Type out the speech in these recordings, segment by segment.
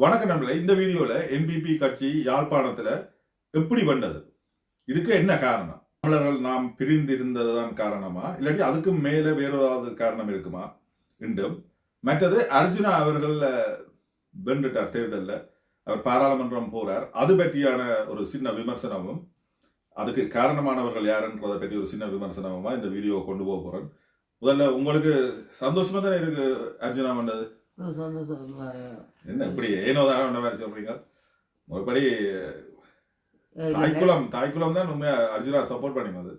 வணக்கம் நண்பர்களே இந்த வீடியோல என்பிபி கட்சி யாழ்ப்பாணத்துல எப்படி வந்தது இதுக்கு என்ன காரணம்? தமிழர்கள் நாம் பிரிந்திருந்ததுதான் காரணமா? இல்லாட்டி அதுக்கு மேல வேறொரு காரணம் இருக்குமா? என்றும் மற்றது அர்ஜுனா அவர்கள் வென்றுட்டார் தேர்தலில். அவர் பாராளுமன்றம் போறார். அது பற்றியான ஒரு சின்ன விமர்சனமும் அதுக்கு காரணமானவர்கள் யாருன்றதை பற்றி ஒரு சின்ன விமர்சனமா இந்த வீடியோவை கொண்டு போக போறேன் முதல்ல உங்களுக்கு சந்தோஷமா தானே இருக்கு அர்ஜுனா வந்தது என்ன இப்படி ஏனோ தானோ வேற சொல்றீங்க? மறுபடி அஹ் தாய்க்குளம் தாய்க்குளம் தான் உண்மையா அர்ஜுனா சப்போர்ட் பண்ணினது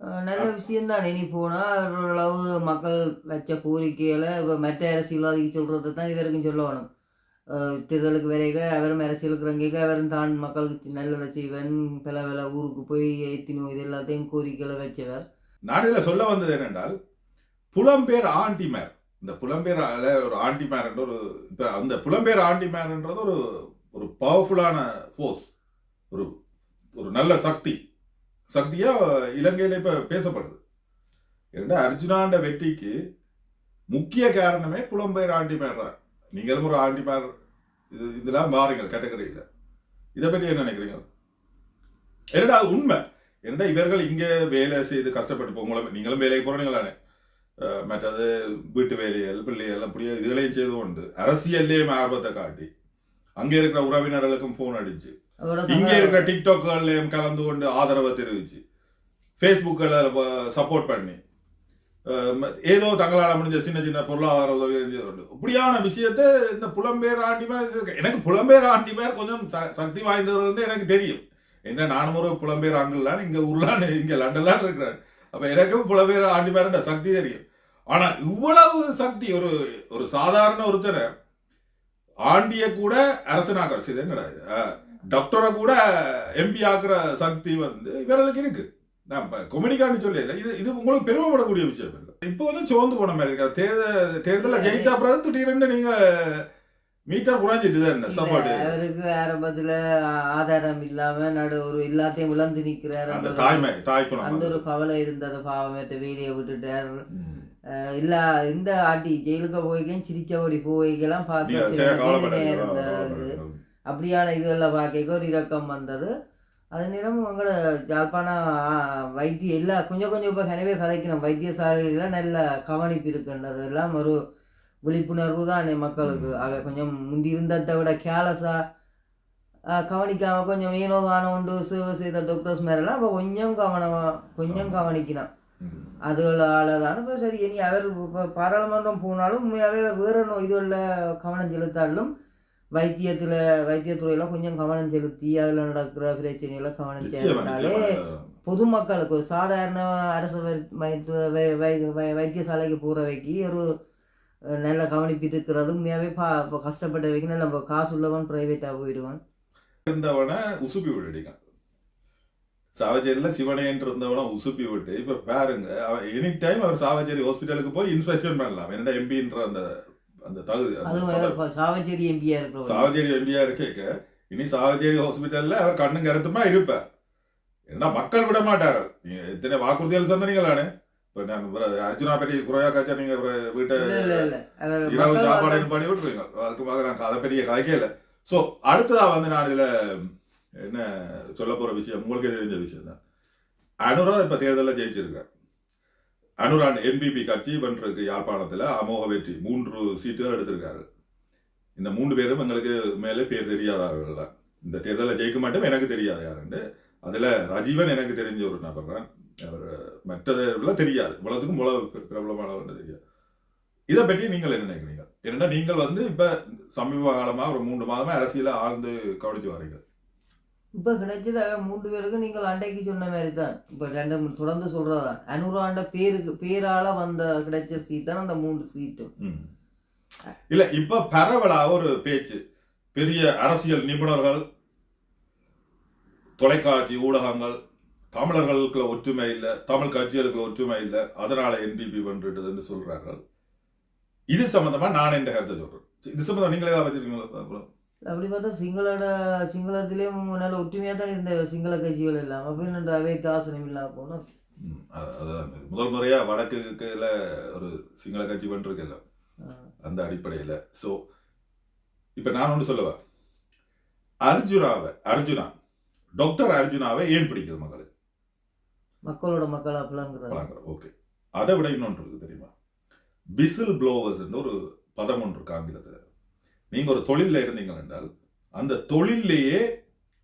அஹ் நல்ல விஷயம் தான் இனி போனால் ஓரளவு மக்கள் வச்ச கோரிக்கைகளை இப்போ மற்ற அரசியல்வாதிக்கு சொல்கிறத தான் இவருக்கும் சொல்லணும். அஹ் தேர்தலுக்கு வரைக அவரும் அரசியலுக்கு இறங்கிக்க அவரும் தான் மக்களுக்கு நல்லதை செய்வேன். பல பல ஊருக்கு போய் ஏற்றினோம் இது எல்லாத்தையும் கோரிக்கைகளை வச்சவர். நான் இதுல சொல்ல வந்தது என்னென்றால் புலம்பெயர் ஆண்டிமேர். இந்த புலம்பெயர் ஒரு ஆண்டிமேர் ஒரு இப்போ அந்த புலம்பெயர் ஆண்டிமேர்ன்றது ஒரு ஒரு பவர்ஃபுல்லான ஃபோர்ஸ் ஒரு ஒரு நல்ல சக்தி. சக்தியாக இலங்கையில் இப்போ பேசப்படுது. ஏன்னா அர்ஜுனாண்ட வெற்றிக்கு முக்கிய காரணமே புலம்பெயர் ஆண்டிமேர் தான் நீங்களும் ஒரு ஆண்டிமேர் இது இதெல்லாம் மாறுங்கள் கேட்டகரியில் இதை பற்றி என்ன நினைக்கிறீங்க? என்னடா அது உண்மை? என்னடா இவர்கள் இங்கே வேலை செய்து கஷ்டப்பட்டு போக உங்களை நீங்களும் வேலைக்கு போகிறீங்களானே மற்றது வீட்டு வேலைகள் பிள்ளைகள் அப்படியே இதுகளையும் செய்து கொண்டு அரசியல்லையும் ஆர்வத்தை காட்டி அங்க இருக்கிற உறவினர்களுக்கும் போன் அடிச்சு இங்க இருக்கிற டிக்டாக்கள்லயும் கலந்து கொண்டு ஆதரவை தெரிவிச்சு ஃபேஸ்புக்கில் சப்போர்ட் பண்ணி ஏதோ தங்களால் முடிஞ்ச சின்ன சின்ன பொருளாதார உதவி செஞ்சு கொண்டு இப்படியான விஷயத்தை இந்த புலம்பெயர் ஆண்டிமார் எனக்கு புலம்பெயர் ஆண்டிமார் கொஞ்சம் சக்தி வாய்ந்தவர்கள்னு எனக்கு தெரியும் என்ன நானும் ஒரு புலம்பெயர் ஆண்கள்லாம் இங்க ஊர்லான் இங்க லண்டன்லாம் இருக்கிறேன் அப்ப எனக்கும் புலம்பெயர் ஆண்டிமார்ன்ற சக்தி தெரியும். ஆனா இவ்வளவு சக்தி ஒரு ஒரு சாதாரண ஒருத்தரை ஆண்டிய கூட அரசனாக இது? என்னடா டாக்டரை கூட எம்பி ஆக்குற சக்தி வந்து இவர்களுக்கு இருக்கு. நான் கொமெடிக்கான்னு சொல்லல இது இது உங்களுக்கு பெருமைப்படக்கூடிய விஷயம். இல்லை இப்போ வந்து சோர்ந்து போன மாதிரி இருக்கா. தேர்தல் தேர்தலில் ஜெயிச்சா பிறகு திடீர்னு நீங்க மீட்டர் குறைஞ்சிட்டு என்ன சாப்பாடு. அவருக்கு ஆரம்பத்துல ஆதாரம் இல்லாம நடு ஒரு எல்லாத்தையும் இழந்து நிக்கிறார் அந்த அந்த தாய்மை அந்த தாய்க்குணம் ஒரு கவலை இருந்தது பாவமேட்ட வேலையை விட்டுட்டார். இல்ல இந்த ஆட்டி ஜெயிலுக்கு போய்க்கேன் சிரிச்சபடி போய்க்கெல்லாம் கவலைப்படாதீங்க. அப்படியான இதுகளில் பார்க்க ஒரு இரக்கம் வந்தது. அது நேரம் உங்களோட யாழ்ப்பாணம் ஆ, வைத்திய எல்லா கொஞ்சம் கொஞ்சம் இப்போ கனவே கதைக்கணும் வைத்தியசாலைகளில் நல்ல கவனிப்பு இருக்குன்றது எல்லாம் ஒரு விழிப்புணர்வு தான் மக்களுக்கு. அவை கொஞ்சம் முந்தி இருந்ததை விட கேலஸா கவனிக்காம கொஞ்சம் ஏனோ உண்டு சேவை செய்த டாக்டர்ஸ் மேலாம் இப்போ கொஞ்சம் கவனமா கொஞ்சம் கவனிக்கணும். அதுகளால தான் இப்போ சரி இனி அவர் இப்போ பாராளுமன்றம் போனாலும் உண்மையாகவே வேறு நோய் இதுகளில் கவனம் செலுத்தாலும் வைத்தியத்தில் வைத்தியத்துறையில் கொஞ்சம் கவனம் செலுத்தி அதில் நடக்கிற பிரச்சனைகளை கவனம் செலுத்தினாலே பொதுமக்களுக்கு ஒரு சாதாரண அரசு மருத்துவ வை- வை- வை- வைத்தியசாலைக்கு போகிறவைக்கு ஒரு அஹ், நல்ல கவனிப்பு இருக்கிறது உண்மையாகவே பா இப்போ கஷ்டப்பட்டவைக்கு நல்ல இப்போ காசு உள்ளவன் ப்ரைவேட்டாக போயிடுவான். இருந்தவனை உசுப்பி விட்டுட்டீங்க. சாவச்சேரியில சிவனேன்னு இருந்தவனை உசுப்பி விட்டு இப்ப பாருங்க அவன் எனி டைம் அவர் சாவச்சேரி ஹாஸ்பிட்டலுக்கு போய் இன்ஸ்பெக்ஷன் பண்ணலாம். என்னடா எம்பின்ற அந்த அந்த தகுதி சாவச்சேரி எம்பியாக இருக்கிறவங்க சாவச்சேரி எம்பியா கேட்க இனி சாவச்சேரி ஹாஸ்பிட்டல்ல அவர் கண்ணும் கருத்துமா இருப்பார் ஏன்னா மக்கள் விட மாட்டார்கள். நீங்க எத்தனை வாக்குறுதிகள் சொன்னீங்களானே இப்ப நான் அர்ஜுனா பற்றி குறையா காய்ச்சா நீங்க வீட்டை இரவு சாப்பாடு பண்ணி விட்டுருவீங்க. அதுக்குமாக நான் கதை பெரிய கதைக்கல ஸோ அடுத்ததா வந்து நான் இதுல என்ன சொல்ல போற விஷயம்? உங்களுக்கு தெரிஞ்ச விஷயம் தான். அனுரா இப்ப தேர்தலில் ஜெயிச்சிருக்கார் அனுரான் என்பிபி கட்சி வென்றிருக்கு யாழ்ப்பாணத்துல அமோக வெற்றி. மூன்று சீட்டுகள் எடுத்திருக்காரு. இந்த மூன்று பேரும் எங்களுக்கு மேலே பேர் தெரியாதவர்கள் தான். இந்த தேர்தலில் ஜெயிக்க மாட்டோம் எனக்கு தெரியாது யாருன்னு. அதுல ரஜீவன் எனக்கு தெரிஞ்ச ஒரு நபர் தான். அவர் மற்றதெல்லாம் தெரியாது. இவ்வளவுக்கும் இவ்வளவு பிரபலமானவர் தெரியாது. இதை பற்றி நீங்கள் என்ன நினைக்கிறீங்க? என்னன்னா நீங்கள் வந்து இப்ப சமீப காலமா ஒரு மூன்று மாதமா அரசியல ஆழ்ந்து கவனிச்சு வரீங்க இப்போ கிடைச்சது மூன்று பேருக்கு நீங்கள் அண்டைக்கு சொன்ன மாதிரி தான். இப்போ ரெண்டு தொடர்ந்து சொல்றதுதான் அனுராண்ட பேருக்கு பேரால வந்த கிடைச்ச சீட் தான் அந்த மூன்று சீட்டும். இல்ல இப்ப பரவலா ஒரு பேச்சு. பெரிய அரசியல் நிபுணர்கள் தொலைக்காட்சி ஊடகங்கள் தமிழர்களுக்குள்ள ஒற்றுமை இல்லை தமிழ் கட்சிகளுக்குள்ள ஒற்றுமை இல்லை அதனால என்பிபி வென்றுட்டதுன்னு சொல்றார்கள். இது சம்பந்தமா நான் இந்த கருத்தை சொல்றேன். இது சம்பந்தம் நீங்களே ஏதாவது வச்சிருக்கீங்களா அப்படி பார்த்தா சிங்களோட சிங்களத்திலேயும் நல்ல ஒற்றுமையாக தான் இருந்த சிங்கள கட்சிகள் எல்லாம். அப்படின்னு அவை தாசனம் இல்லாம போனோம் அதுதான். முதல் முறையா வடக்குல ஒரு சிங்கள கட்சி வென்றிருக்கல அந்த அடிப்படையில். ஸோ இப்ப நான் ஒன்று சொல்லுவேன் அர்ஜுனாவை அர்ஜுனா டாக்டர் அர்ஜுனாவை ஏன் பிடிக்குது மக்களுக்கு மக்களோட மக்கள் பிள்ளைங்கிறது ஓகே அதை விட இன்னொன்று இருக்கு தெரியுமா? விசில் ப்ளோவர்ஸ்ன்னு ஒரு பதம் ஒன்று இருக்கு ஆங்கிலத்தில். நீங்கள் ஒரு தொழிலில் இருந்தீங்க என்றால் அந்த தொழிலேயே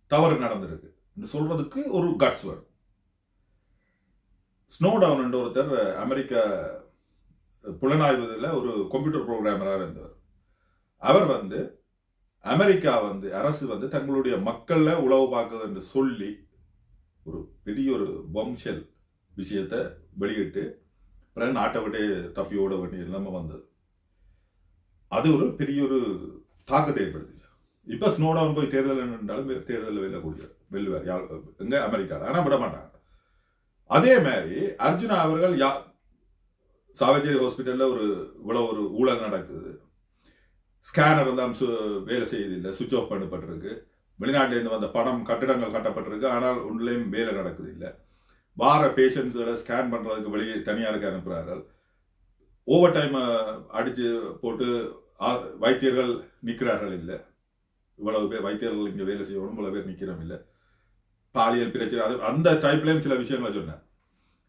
தவறு நடந்திருக்கு. என்று சொல்றதுக்கு ஒரு கட்ஸ் வரும். ஸ்னோ டவுன் ஒருத்தர் அமெரிக்க புலனாய்வதில் ஒரு கம்ப்யூட்டர் ப்ரோக்ராமராக இருந்தவர். அவர் வந்து அமெரிக்கா வந்து அரசு வந்து தங்களுடைய மக்களில் உழவு பார்க்குது என்று சொல்லி ஒரு பெரிய ஒரு பம்ஷெல் விஷயத்தை வெளியிட்டு பிறகு நாட்டை விட்டு தப்பி ஓட வேண்டிய நிலைமை வந்தது. அது ஒரு பெரிய ஒரு தாக்கத்தை ஏற்படுத்துச்சு. இப்போ ஸ்னோடவுன் போய் தேர்தல் என்றாலும் தேர்தலில் வெல்லக்கூடிய வெல்லுவார் யார் எங்கே அமெரிக்காவில் ஆனால் விட மாட்டாங்க. அதே மாதிரி அர்ஜுனா அவர்கள் யா சாவச்சேரி ஹாஸ்பிட்டலில் ஒரு இவ்வளோ ஒரு ஊழல் நடக்குது. ஸ்கேனர் எல்லாம் சு- வேலை செய்யதில்லை சுவிட்ச் ஆஃப் பண்ணப்பட்டிருக்கு. வெளிநாட்டிலேருந்து வந்த பணம் கட்டிடங்கள் கட்டப்பட்டிருக்கு. ஆனால் உள்ளேயும் வேலை நடக்குது இல்லை. வார பேஷண்ட்ஸோட ஸ்கேன் பண்ணுறதுக்கு வெளியே தனியாருக்கு அனுப்புகிறார்கள் ஓவர் டைம் அடித்து போட்டு வைத்தியர்கள் நிற்கிறார்கள் இல்லை. இவ்வளவு பேர் வைத்தியர்கள் இங்கே வேலை செய்யணும் இவ்வளவு பேர் நிற்கிறோம் இல்லை. பாலியல் பிரச்சனை அது அந்த டைப்லேயும் சில விஷயங்களை சொன்னேன்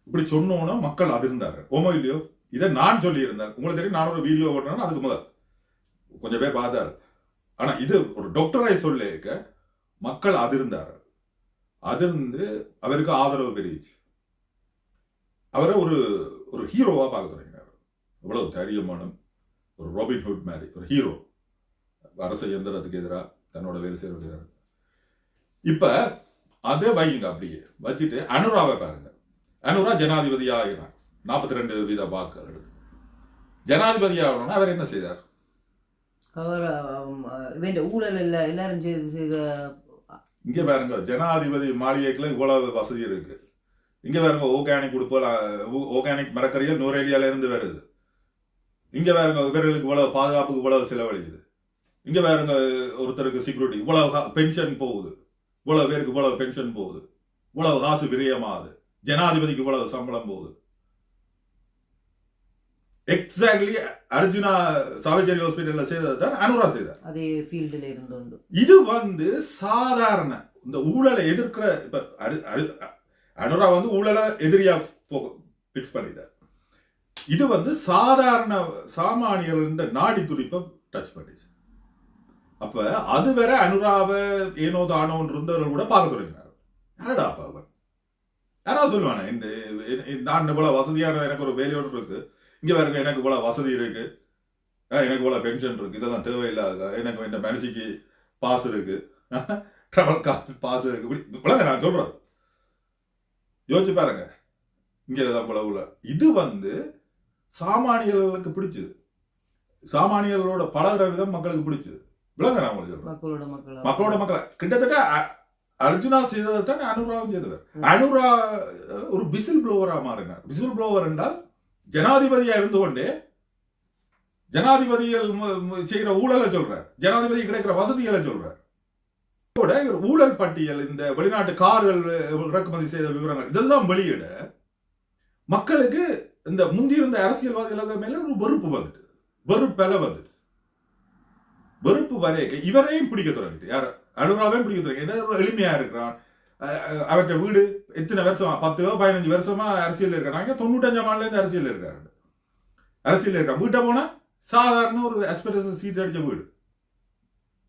இப்படி சொன்னோன்னா மக்கள் அதிர்ந்தார்கள். ஓமோ இல்லையோ? இதை நான் சொல்லியிருந்தேன். உங்களுக்கு தெரியும் நான் ஒரு வீடியோ ஓட்டுறேன்னா அதுக்கு முதல். கொஞ்சம் பேர் பார்த்தாரு ஆனால் இது ஒரு டாக்டரை சொல்லிக்க மக்கள் அதிர்ந்தார் அதிர்ந்து அவருக்கு ஆதரவு பெருகிச்சு அவரை ஒரு ஒரு ஹீரோவாக பார்க்க தொடங்கினார். இவ்வளவு தைரியமான ஒரு ராபின்ஹுட் மாதிரி ஒரு ஹீரோ. அரச இயந்திரத்துக்கு எதிராக தன்னோட வேலை செய்யறதுக்கு எதிராக இப்போ அதே வைங்க அப்படியே. வச்சுட்டு அனுராவை பாருங்க. அனுரா ஜனாதிபதி ஆகினார் நாற்பத்தி ரெண்டு வீத வாக்குகள் எடுத்து. ஜனாதிபதி ஆகணும்னா அவர் என்ன செய்தார்? அவர் வேண்ட ஊழல் இல்லை எல்லாரும் செய்த இங்கே பாருங்க ஜனாதிபதி மாளிகைக்குள்ள இவ்வளவு வசதி இருக்கு. இங்கே பாருங்க ஓர்கானிக் உடுப்போல் ஓர்கானிக் மரக்கறிகள் நுரேலியால இருந்து வருது. இங்கே பாருங்க இவர்களுக்கு இவ்வளவு பாதுகாப்புக்கு இவ்வளவு செலவழிக்குது இங்கே பாருங்க ஒருத்தருக்கு செக்யூரிட்டி இவ்வளவு பென்ஷன் போகுது. இவ்வளவு பேருக்கு இவ்வளவு பென்ஷன் போகுது. இவ்வளவு காசு விரயமாகுது. ஜனாதிபதிக்கு இவ்வளவு சம்பளம் போகுது. எக்ஸாக்ட்லி அர்ஜுனா சாவச்சேரி ஹாஸ்பிட்டல்ல செய்தது தான் அனுரா செய்தார். அதே ஃபீல்டில் இருந்தோண்டு இது வந்து சாதாரண இந்த ஊழலை எதிர்க்கிற இப்ப அரு- அனுரா வந்து ஊழலை எதிரியா பிக்ஸ் பண்ணிட்டார். இது வந்து சாதாரண சாமானியர்கள் நாடி துடிப்பை டச் பண்ணிச்சு. அப்ப அது வேற அனுராவை ஏனோ தானோன்னு இருந்தவர்கள் கூட பார்க்க தொடங்கினார். யாரடா அப்ப அவன்? யாராவது சொல்லுவானே? இந்த இந்த- நான் இவ்வளவு வசதியான எனக்கு ஒரு வேலையோடு இருக்கு. இங்க பாருங்க எனக்கு இவ்வளவு வசதி இருக்கு. எனக்கு இவ்வளவு பென்ஷன் இருக்கு. இதெல்லாம் தேவையில்லாத எனக்கு இந்த மனசுக்கு பாஸ் இருக்கு. ட்ராவல் கார் பாஸ் இருக்கு. இப்படி இப்படிங்க நான் சொல்றது யோசிச்சு பாருங்க. இங்க தான் போல உள்ள இது வந்து சாமானியர்களுக்கு பிடிச்சது. சாமானியர்களோட பழகுற விதம் மக்களுக்கு பிடிச்சது. விளங்க நான் உங்களுக்கு சொல்றேன். மக்களோட மக்களா? கிட்டத்தட்ட அர்ஜுனா செய்ததை தான் அனுராவும் செய்தவர். அனுரா ஒரு விசில் ப்ளோவரா மாறினார். விசில் ப்ளோவர் என்றால் ஜனாதிபதியா இருந்து கொண்டு ஜனாதிபதிகள் செய்கிற ஊழலை சொல்றார். ஜனாதிபதி கிடைக்கிற வசதிகளை சொல்றார். கூட இவர் ஊழல் பட்டியல் இந்த வெளிநாட்டு கார்கள் இறக்குமதி செய்த விவரங்கள் இதெல்லாம் வெளியிட மக்களுக்கு இந்த முந்தியிருந்த அரசியல்வாதிகள் மேல ஒரு வெறுப்பு வந்துட்டு வெறுப்பெல வந்துட்டு. வெறுப்பு வரைய இவரையும் பிடிக்க தொடங்கிட்டு யார் அனுராவையும் பிடிக்க தொடங்கி என்ன ஒரு எளிமையா இருக்கிறான் அவற்ற வீடு எத்தனை வருஷமா? பத்து பதினஞ்சு வருஷமா அரசியல் இருக்காங்க தொண்ணூத்தஞ்சாம் ஆண்டுலேருந்து அரசியல் இருக்காரு. அரசியல் இருக்கான் வீட்டை போனால் சாதாரண ஒரு எஸ்பெரஸ் சீட் அடித்த வீடு.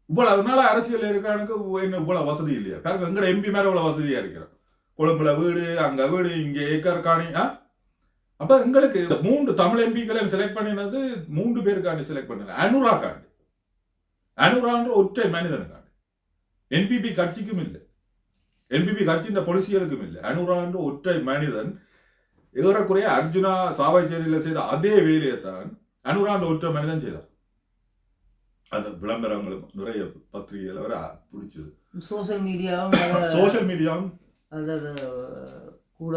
இவ்வளோ அதனால அரசியல் இருக்கானுக்கு என்ன இவ்வளோ வசதி இல்லையா? பாருங்க எங்கட எம்பி மேலே இவ்வளோ வசதியாக இருக்கிறோம் கொழும்புல வீடு அங்கே வீடு இங்கே ஏக்கர் காணி ஆ? அப்போ எங்களுக்கு இந்த மூன்று தமிழ் எம்பிக்களையும் செலக்ட் பண்ணினது மூன்று பேருக்காண்டி செலக்ட் பண்ணுங்க அனுரா காண்டி அனுரான்ற ஒற்றை மனிதனுக்காண்டி. என்பிபி கட்சிக்கும் இல்லை. என்பிபி கட்சி இந்த பொலிசியலுக்கும் இல்லை. அனுரான்ற ஒற்றை மனிதன் ஏறக்குறைய அர்ஜுனா சாவாய்ச்சேரியில செய்த அதே வேலையை தான் அனுரான்ற ஒற்றை மனிதன் செய்தான் அந்த விளம்பரங்களும் நிறைய பத்திரிகைகள் வர பிடிச்சது. சோஷியல் மீடியாவும் சோஷியல் மீடியாவும் கூட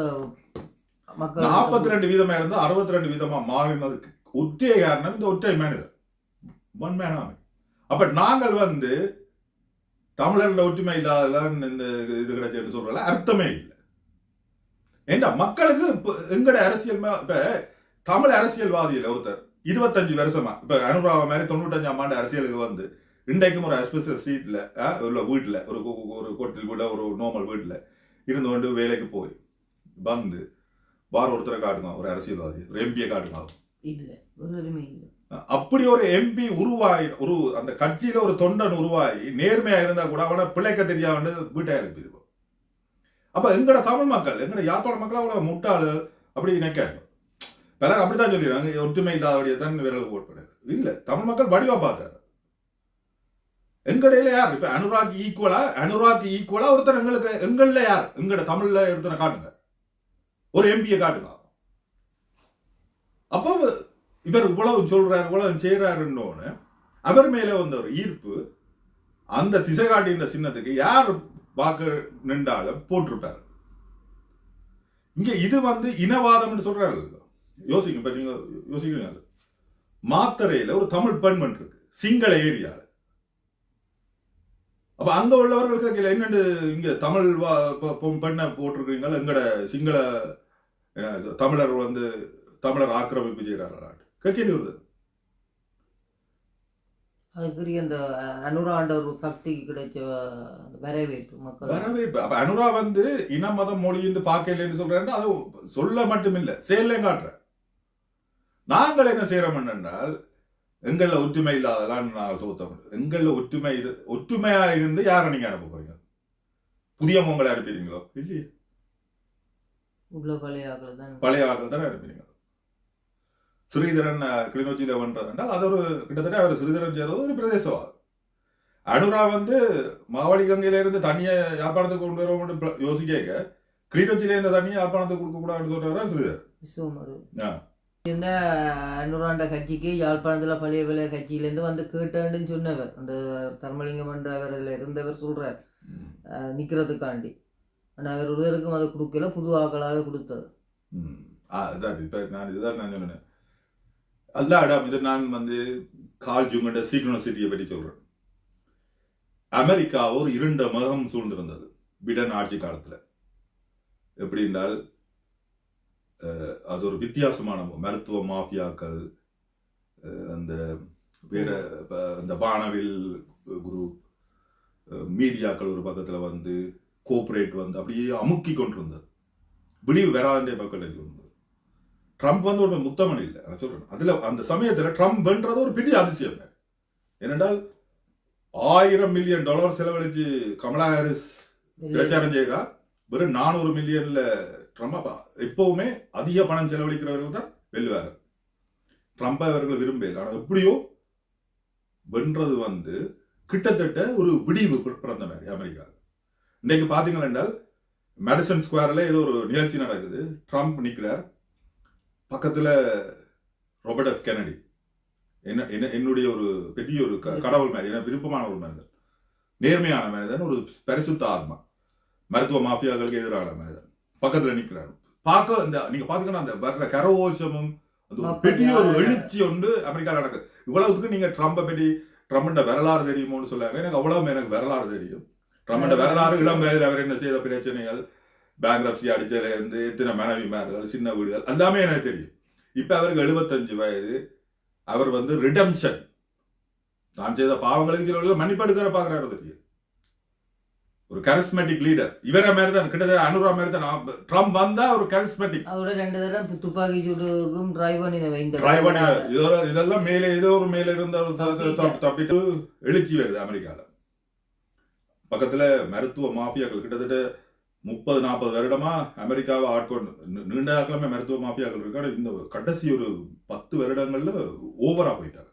நாற்பத்தி ரெண்டு வீதமா இருந்து அறுபத்தி ரெண்டு வீதமா மாறினதுக்கு ஒற்றை காரணம் இந்த ஒற்றை மனிதன். ஒன் மேன் ஆமை அப்ப நாங்கள் வந்து தமிழர்கள ஒற்றுமை இல்லாததான் இந்த இது கிடைச்சதுன்னு சொல்றல அர்த்தமே இல்லை. ஏண்டா மக்களுக்கு இப்ப எங்கட அரசியல் இப்ப தமிழ் அரசியல்வாதியில ஒருத்தர் இருபத்தஞ்சு வருஷமா இப்ப அனுராவ மாதிரி தொண்ணூத்தஞ்சாம் ஆண்டு அரசியலுக்கு வந்து இன்றைக்கும் ஒரு அஸ்பெஷல் சீட்ல உள்ள வீட்டில் ஒரு ஒரு கொட்டில் வீட ஒரு நார்மல் வீட்டில் இருந்து கொண்டு வேலைக்கு போய் வந்து வார ஒருத்தரை காட்டுங்க ஒரு அரசியல்வாதி ஒரு எம்பியை காட்டுங்க. இல்லை ஒரு உரிமை இல்லை. அப்படி ஒரு எம்பி உருவாகி ஒரு அந்த கட்சியில ஒரு தொண்டன் உருவாகி நேர்மையா இருந்தா கூட அவனை பிழைக்க தெரியாம வீட்டை அனுப்பிடுவோம். அப்ப எங்கட தமிழ் மக்கள் எங்கட யாழ்ப்பாண மக்கள் அவ்வளவு முட்டாளு அப்படி நினைக்காங்க பலர் அப்படித்தான் சொல்லிடுறாங்க ஒற்றுமை இல்லாதபடியே தான் விரல் ஓட் பண்ணது இல்ல தமிழ் மக்கள் வடிவா பார்த்தாரு. எங்கடையில யார்? இப்ப அனுராக் ஈக்குவலா அனுராக் ஈக்குவலா ஒருத்தர் எங்களுக்கு எங்கள்ல யார்? எங்கட தமிழ்ல ஒருத்தனை காட்டுங்க. ஒரு எம்பியை காட்டுங்க. அப்போ இவர் இவ்வளவு சொல்றாரு இவ்வளவு செய்யறாருன்னு அவர் மேல வந்த ஒரு ஈர்ப்பு அந்த திசை காட்டுகின்ற சின்னத்துக்கு யார் வாக்கு நின்றாலும் போட்டிருப்பாரு. இங்க இது வந்து இனவாதம்னு சொல்றாரு. யோசிங்க இப்ப நீங்க யோசிக்கிறீங்க அது. ஒரு தமிழ் பெண்மன் இருக்கு சிங்கள ஏரியால. அப்ப அங்க உள்ளவர்கள் கேட்கல என்னண்டு இங்க தமிழ் வா- பெண்ணை போட்டிருக்கிறீங்களா? எங்கட சிங்கள தமிழர் வந்து தமிழர் ஆக்கிரமிப்பு செய்யறாங்களான்னு வருது அதுக்குரிய அந்த அனுராண்ட ஒரு சக்திக்கு கிடைச்ச வரவேற்பு மக்கள். வரவேற்பு. அப்ப அனுரா வந்து இன மதம் மொழி என்று பார்க்கலன்னு சொல்றேன் அது சொல்ல மட்டுமில்ல. செயல்லையும் காட்டுற நாங்கள் என்ன செய்யறோம் என்றால் எங்கள ஒற்றுமை இல்லாததான் நாங்கள் சோத்தம் எங்கள ஒற்றுமை இரு- ஒற்றுமையா இருந்து யாரை நீங்க அனுப்ப போறீங்க? புதிய மோங்களை அனுப்பிடுறீங்களோ? இல்லையே. உள்ள பழைய ஆக்கள் தான் பழைய ஆட்கள் தானே அனுப்பினீங்க ஸ்ரீதரன் கிளிநொச்சியில வென்றது என்றால் அது ஒரு கிட்டத்தட்ட அவர் ஸ்ரீதரன் செய்யறது ஒரு பிரதேசவாதம். அனுரா வந்து மாவடி கங்கையில இருந்து தண்ணியை யாழ்ப்பாணத்துக்கு கொண்டு வரோம்னு யோசிக்க கிளிநொச்சியில இருந்த தண்ணியை யாழ்ப்பாணத்துக்கு கொடுக்க கூடாதுன்னு சொல்றவர் ஸ்ரீதர். இந்த அனுராண்ட கட்சிக்கு யாழ்ப்பாணத்துல பழைய விலை கட்சியிலேருந்து வந்து கேட்டேன்னு சொன்னவர். அந்த தர்மலிங்கம் என்ற அவர் அதில் இருந்தவர் சொல்றார். அஹ், நிக்கிறதுக்காண்டி. ஆனா அவர் ஒருவருக்கும் அதை கொடுக்கல புது ஆக்களாகவே கொடுத்தது. ஆ, அதான் இப்ப நான் இதுதான் நான் சொன்னேன். அல்லாடா இது நான் வந்து கால் ஜுங்கண்ட சீக்ரோசிட்டியை பற்றி சொல்கிறேன் அமெரிக்கா ஒரு இருண்ட மகம் சூழ்ந்திருந்தது பிடன் ஆட்சி காலத்தில். எப்படி என்றால் அது ஒரு வித்தியாசமான மருத்துவ மாஃபியாக்கள் அந்த வேற அந்த வானவில் குரூப் மீடியாக்கள் ஒரு பக்கத்தில் வந்து கோப்ரேட் வந்து அப்படியே அமுக்கி கொண்டிருந்தது. விடிவு வராதே மக்கள் எதுவும் ட்ரம்ப் வந்து ஒரு முத்தமன் இல்லை. நான் சொல்றேன். அதுல அந்த சமயத்துல ட்ரம்ப் வென்றது ஒரு பெரிய அதிசயம். ஏனென்றால் ஆயிரம் மில்லியன் டாலர் செலவழிச்சு கமலா ஹாரிஸ் பிரச்சாரம் செய்கிறா வெறும் நானூறு மில்லியன்ல ட்ரம்ப் எப்பவுமே அதிக பணம் செலவழிக்கிறவர்கள் தான் வெல்லுவார் ட்ரம்ப் அவர்கள் விரும்பல ஆனா எப்படியோ வென்றது வந்து கிட்டத்தட்ட ஒரு விடிவு பிறந்த மாதிரி அமெரிக்கா இன்னைக்கு பாத்தீங்கன்னா என்றால் மேடிசன் ஸ்கொயர்ல ஏதோ ஒரு நிகழ்ச்சி நடக்குது. ட்ரம்ப் நிக்கிறார். பக்கத்துல ராபர்ட் எஃப் கெனடி என்ன என்ன என்னுடைய ஒரு பெரிய ஒரு கடவுள் மாதிரி எனக்கு விருப்பமான ஒரு மனிதன் நேர்மையான மனிதன் ஒரு பரிசுத்த ஆத்மா. மருத்துவ மாஃபியாக்களுக்கு எதிரான மனிதன். பக்கத்துல நிக்கிறார். பார்க்க இந்த நீங்க பாத்தீங்கன்னா அந்த வர்ற கரவோஷமும் அந்த பெரிய ஒரு எழுச்சி ஒன்று அமெரிக்கால நடக்குது. இவ்வளவுக்கு நீங்க ட்ரம்பை பற்றி ட்ரம்ப்ட வரலாறு தெரியுமோன்னு சொல்லாங்க எனக்கு அவ்வளவு எனக்கு வரலாறு தெரியும். ட்ரம்ப்ட வரலாறு இளம் வயதில் அவர் என்ன செய்த பிரச்சனைகள்? பேங்க்ரப்சி அடிச்சதுல இருந்து எத்தனை மனைவிமார்கள் சின்ன வீடுகள் எல்லாமே எனக்கு தெரியும். இப்ப அவருக்கு எழுபத்தஞ்சு வயது. அவர் வந்து ரிடம்ஷன் நான் செய்த பாவங்களுக்கு சில வழியில் மன்னிப்பு எடுக்கிற பாக்குறாரு தெரியும். ஒரு கரிஸ்மெட்டிக் லீடர் இவரை மாதிரி தான் கிட்டத்தட்ட அனுரா மாதிரி தான் ட்ரம்ப் வந்தா ஒரு கரிஸ்மெட்டிக் அதோட ரெண்டு தடவை துப்பாக்கி சூடுக்கும் டிரைவ் பண்ணின இந்த டிரைவர் இதோட இதெல்லாம் மேலே ஏதோ ஒரு மேலே இருந்த ஒரு தப்பிட்டு எழுச்சி வருது அமெரிக்கால. பக்கத்துல மருத்துவ மாஃபியாக்கள் கிட்டத்தட்ட முப்பது நாற்பது வருடமா அமெரிக்காவை ஆட்கொண்டு நீண்ட காலமே மருத்துவ மாஃபியாக்கள் இருக்காங்க. இந்த கடைசி ஒரு பத்து வருடங்கள்ல ஓவரா போயிட்டாங்க.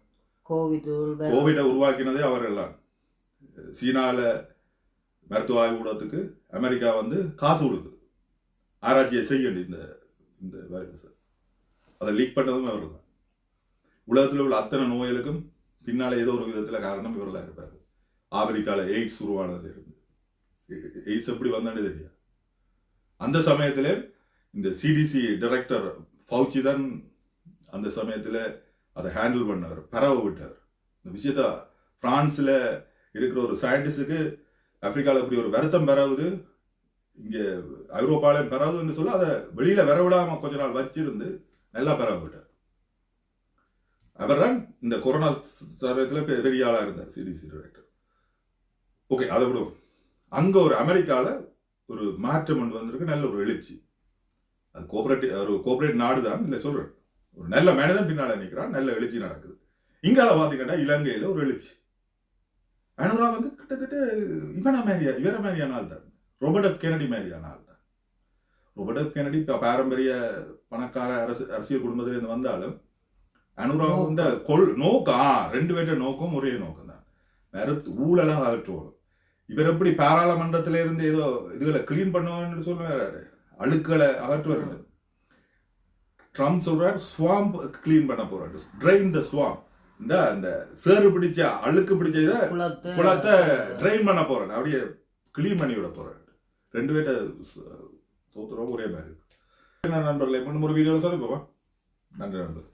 கோவிட் உருவாக்கினதே அவர்கள் தான் சீனால மருத்துவ ஆய்வுக்கூடத்துக்கு அமெரிக்கா வந்து காசு கொடுக்குது. ஆராய்ச்சியை செய்யணும் இந்த இந்த வைரஸ் அதை லீக் பண்ணதும் அவர் தான் உலகத்தில் உள்ள அத்தனை நோய்களுக்கும் பின்னால ஏதோ ஒரு விதத்துல காரணம் இவர்களாக இருப்பார். ஆப்பிரிக்கால எய்ட்ஸ் உருவானது இருந்து. எய்ட்ஸ் எப்படி வந்தான்னு தெரியாது. அந்த சமயத்தில் இந்த சிடிசி டைரக்டர் ஃபவுச்சி தான் அந்த சமயத்தில் அதை ஹேண்டில் பண்ணவர் பரவ விட்டார். இந்த விஷயத்த ஃப்ரான்ஸில் இருக்கிற ஒரு சயின்டிஸ்டுக்கு ஆப்பிரிக்காவில் இப்படி ஒரு வருத்தம் பரவுது இங்கே ஐரோப்பாலையும் பரவுதுன்னு சொல்ல அதை வெளியில் வர கொஞ்ச நாள் வச்சிருந்து நல்லா பரவ விட்டார். அவர் தான் இந்த கொரோனா சமயத்தில் பெரிய ஆளாக இருந்தார் சிடிசி டைரக்டர் ஓகே அதை விடுவோம். அங்கே ஒரு அமெரிக்காவில் ஒரு மாற்றம் ஒன்று வந்திருக்கு நல்ல ஒரு எழுச்சி. அது கோஆபரேட்டிவ் ஒரு கோஆபரேட் நாடு தான் இல்லை சொல்றேன். ஒரு நல்ல மனிதன் பின்னால நிற்கிறான் நல்ல எழுச்சி நடக்குது. இங்கால பார்த்தீங்கன்னா இலங்கையில ஒரு எழுச்சி. அனுரா வந்து கிட்டத்தட்ட இவன மாதிரியா இவர மாதிரியான ஆள் தான். ரோபர்ட் எஃப் கெனடி மாதிரியான ஆள் தான். ரோபர்ட் எஃப் கெனடி இப்ப பாரம்பரிய பணக்கார அரசு அரசியல் குடும்பத்திலிருந்து வந்தாலும் அனுரா இந்த கொள் நோக்கம். ரெண்டு பேர்ட்ட நோக்கம் ஒரே நோக்கம் தான் வேற ஊழலாக அகற்றுவோம் இவர் எப்படி பாராளுமன்றத்தில இருந்து ஏதோ இதுகளை கிளீன் பண்ணுவான்னு சொல்லுவாரு அழுக்களை அகற்றுவார் ட்ரம்ப் சொல்றார் ஸ்வாம்ப் கிளீன் பண்ண போறாரு. ட்ரைன் த ஸ்வாம்ப் இந்த அந்த சேறு பிடிச்ச அழுக்கு பிடிச்ச இதை குளத்தை ட்ரைன் பண்ண போறேன் அப்படியே க்ளீன் பண்ணி விட போறேன் ரெண்டு பேர்ட்ட சோத்துறோம் ஒரே மாதிரி நண்பர்களே இன்னும் ஒரு வீடியோவில் சந்திப்போமா? நன்றி நண்பர்